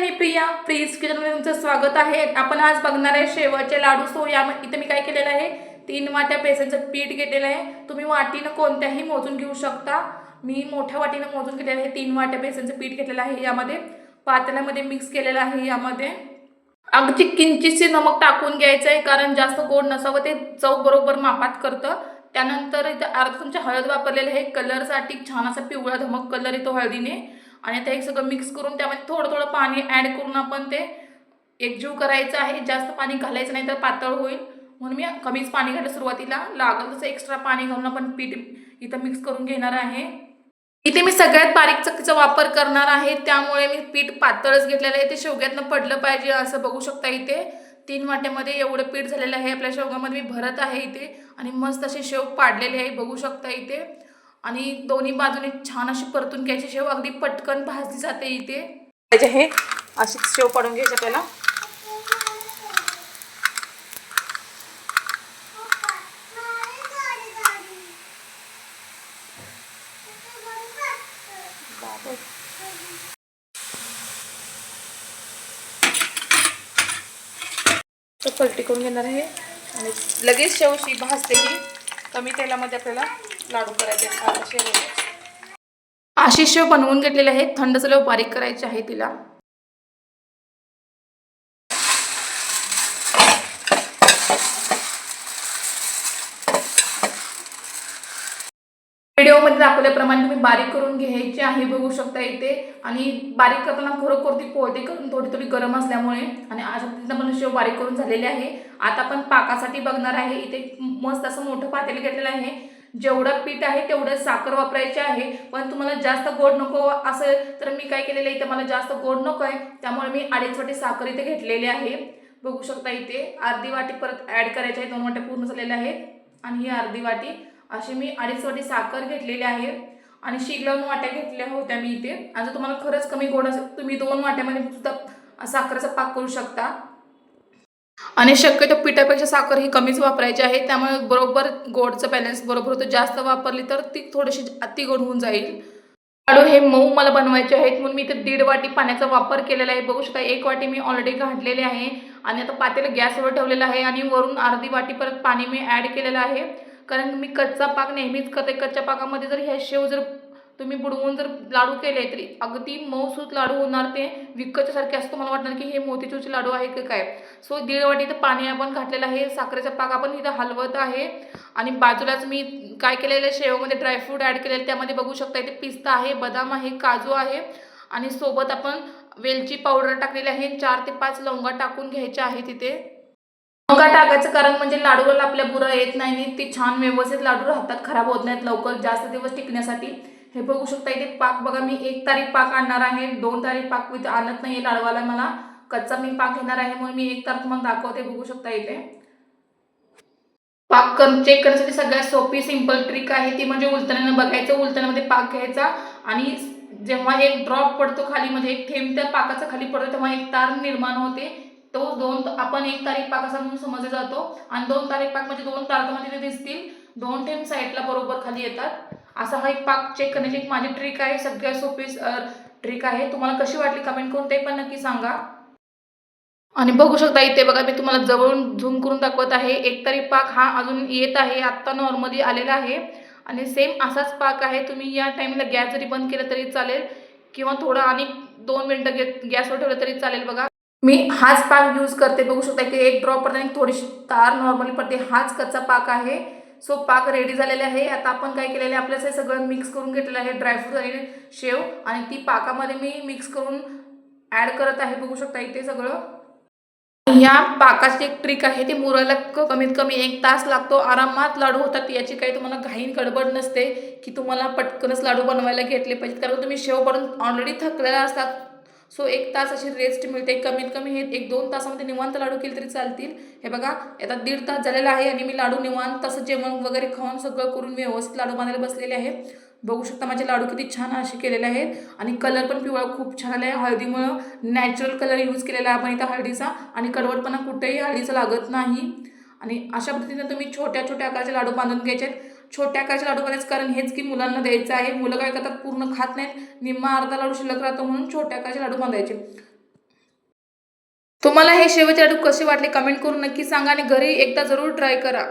मी प्रिया. प्रीज किचनमध्ये तुमचं स्वागत आहे. आपण आज बघणार आहे शेवटचे लाडू सो या इथं मी काय केलेलं आहे? तीन वाट्या बेसनचं पीठ घेतलेलं आहे. तुम्ही वाटीनं कोणत्याही मोजून घेऊ शकता. मी मोठ्या वाटीनं मोजून घेतलेलं आहे. तीन वाट्या बेसनचं पीठ घेतलेलं आहे यामध्ये. पातेल्यामध्ये मिक्स केलेलं आहे यामध्ये. अगदी किंचितशी नमक टाकून घ्यायचं आहे कारण जास्त गोड नसावं ते चव बरोबर मापात करतं. त्यानंतर इथं अर्धा तुमच्या हळद वापरलेली आहे. कलरसाठी छान असा पिवळा धमक कलर येतो हळदीने. आणि ते सगळं मिक्स करून त्यामध्ये थोडं थोडं पाणी ॲड करून आपण ते एकजीव करायचं आहे. जास्त पाणी घालायचं नाही तर पातळ होईल. म्हणून मी कमीच पाणी घातलं सुरुवातीला लागल तसं एक्स्ट्रा पाणी घालून आपण पीठ इथं मिक्स करून घेणार आहे. इथे मी सगळ्यात बारीक चक्कीचा वापर करणार आहे. त्यामुळे मी पीठ पातळच घेतलेलं आहे. ते शेवग्यातनं पडलं पाहिजे असं बघू शकता इथे. तीन वाट्यामध्ये एवढं पीठ झालेलं आहे. आपल्या शेवगामध्ये मी भरत आहे इथे. आणि मस्त असे शेव पाडलेले आहे. बघू शकता इथे. आणि दोन्ही बाजूने छान अशी परतून घ्यायची शेव. अगदी पटकन भाजली जाते इथे. पाहिजे हे. अशी शेव पाडून घ्यायची आपल्याला. पलटी करून घेणार आहे. आणि लगेच शेवशी भाजते ही. कमी तेलामध्ये आपल्याला लाडू करायचे आहेत. असे अशी शेव बनवून घेतलेले आहेत. थंड चलव बारीक करायचे आहे तिला. व्हिडिओमध्ये दाखवल्याप्रमाणे तुम्ही बारीक करून घ्यायचे आहे बघू शकता इथे. आणि बारीक करताना खरोखर ती पोळते करून थोडी थोडी गरम असल्यामुळे आणि अशा पद्धतीनं पण शेव बारीक करून झालेले आहे. आता आपण पाकासाठी बघणार आहे. इथे मस्त असं मोठं पातेल घेतलेलं आहे. जेवढं पीठ आहे तेवढं साखर वापरायची आहे. पण तुम्हाला जास्त गोड नको असेल तर मी काय केलेलं आहे इथं मला जास्त गोड नको आहे. त्यामुळे मी अडीच वाटी साखर इथे घेतलेली आहे. बघू शकता इथे अर्धी वाटी परत ॲड करायची आहे. दोन वाट्या पूर्ण झालेल्या आहेत. आणि ही अर्धी वाटी अशी मी अडीच वाटी साखर घेतलेली आहे. आणि शिगलावून वाट्या घेतल्या होत्या मी इथे. आणि जर तुम्हाला खरंच कमी गोड असेल तुम्ही दोन वाट्यामध्ये सुद्धा साखरेचा पाक करू शकता. आणि शक्यतो पिठापेक्षा साखर ही कमीच वापरायची आहे. त्यामुळे बरोबर गोडचं बॅलन्स बरोबर होतं. जास्त वापरली तर ती थोडीशी अति गोड होऊन जाईल. लाडू हे मऊ मला बनवायचे आहेत. म्हणून मी इथे दीड वाटी पाण्याचा वापर केलेला आहे. बघू शकता एक वाटी मी ऑलरेडी घातलेले आहे. आणि आता पातेलं गॅसवर ठेवलेलं आहे. आणि वरून अर्धी वाटी परत पाणी मी ॲड केलेलं आहे. कारण मी कच्चा पाक नेहमीच करते. कच्च्या पाकामध्ये जर ह्या शेव जर तुम्ही बुडवून जर लाडू केले तरी अगदी मऊसूत लाडू होणार ते विकतच्यासारखे असं तुम्हाला वाटणार की हे मोतीचूरचे लाडू आहे की काय? सो दीड वाटी इथं पाणी आपण घातलेलं आहे साखरेचा पाक आपण इथं हलवत आहे. आणि बाजूलाच मी काय केलेलं आहे शेवमध्ये ड्रायफ्रूट ॲड केलेलं त्यामध्ये बघू शकता इथे पिस्ता आहे बदाम आहे काजू आहे. आणि सोबत आपण वेलची पावडर टाकलेली आहे चार ते पाच लवंगा टाकून घ्यायच्या आहे तिथे. लवंगा टाकायचं कारण म्हणजे लाडूला आपल्या बुरा येत नाही ते छान व्यवस्थित लाडू राहतात खराब होत नाहीत लवकर जास्त दिवस टिकण्यासाठी. हे बघू शकता इथे पाक बघा मी एक तारीख पाक आणणार आहे दोन तारीख पाक इथे आणत नाही लाडवाला मला. कच्चा मी पाक घेणार आहे म्हणून मी एक तारीख तुम्हाला दाखवते बघू शकता इथे. पाक चेक करण्यासाठी सगळ्यात सोपी सिंपल ट्रिक आहे ती म्हणजे उलटण्यानं बघायचं उलतण्यामध्ये पाक घ्यायचा आणि जेव्हा एक ड्रॉप पडतो खाली म्हणजे एक थेंब त्या पाकाचा खाली पडतो तेव्हा एक तार निर्माण होते. तो दोन आपण एक तारीख पाक असा म्हणून समजला जातो. आणि दोन तारीख पाक म्हणजे दोन तार दिसतील. दोन थेंब साईडला बरोबर खाली येतात. असा हा एक पाक चेक करण्याची एक माझी ट्रिक आहे. सगळ्यात सोपी ट्रिक आहे. तुम्हाला कशी वाटली कमेंट करून ते पण नक्की सांगा. आणि बघू शकता इथे बघा मी तुम्हाला जवळून झूम करून दाखवत आहे. एक तरी पाक हा अजून येत आहे. आत्ता नॉर्मली आलेला आहे. आणि सेम असाच पाक आहे. तुम्ही या टाईमला गॅस जरी बंद केला तरी चालेल. किंवा थोडं आणि दोन मिनटं गे गॅसवर ठेवलं तरी चालेल बघा. मी हाच पाक यूज करते. बघू शकता की एक ड्रॉप पडते आणि थोडीशी तार नॉर्मली पडते. हाच कच्चा पाक आहे. सो पाक रेडी झालेले आहे. आता आपण काय केलेलं आहे? आपल्याचं सगळं मिक्स करून घेतलेलं आहे. ड्रायफ्रूट आणि शेव. आणि ती पाकामध्ये मी मिक्स करून ॲड करत आहे. बघू शकता इथे सगळं. ह्या पाकाची एक ट्रिक आहे. ती मुरायला कमीत कमी एक तास लागतो. आरामात लाडू होतात. याची काही तुम्हाला घाईन गडबड नसते की तुम्हाला पटकनच लाडू बनवायला घेतले पाहिजेत. कारण तुम्ही शेव पडून ऑलरेडी थकलेला असतात. सो एक तास अशी रेस्ट मिळते. कमीत कमी हे एक दोन तासामध्ये निवांत लाडू केले तरी चालतील. हे बघा आता दीड तास झालेला आहे आणि मी लाडू निवांत तसं जेवण वगैरे खाऊन सगळं करून व्यवस्थित लाडू बांधायला बसलेले आहे. बघू शकता माझे लाडू किती छान असे केलेले आहेत. आणि कलर पण पिवळा खूप छान आला आहे हळदीमुळं नॅचरल कलर यूज केलेला आहे आपण इथं हळदीचा. आणि कडवटपणा कुठेही हळदीचा लागत नाही. आणि अशा पद्धतीने तुम्ही छोट्या छोट्या आकाराचे लाडू बांधून घ्यायचे आहेत छोट्या लाडू लाडूमध्येच कारण हेच की मुलांना द्यायचं आहे. मुलं काय करतात? पूर्ण खात नाहीत. निम्मा अर्धा लाडू शिल्लक राहतो म्हणून छोट्या आकाराचे लाडू बांधायचे तुम्हाला हे शेवटचे लाडू कसे वाटले? कमेंट करून नक्की सांगा आणि घरी एकदा जरूर ट्राय करा.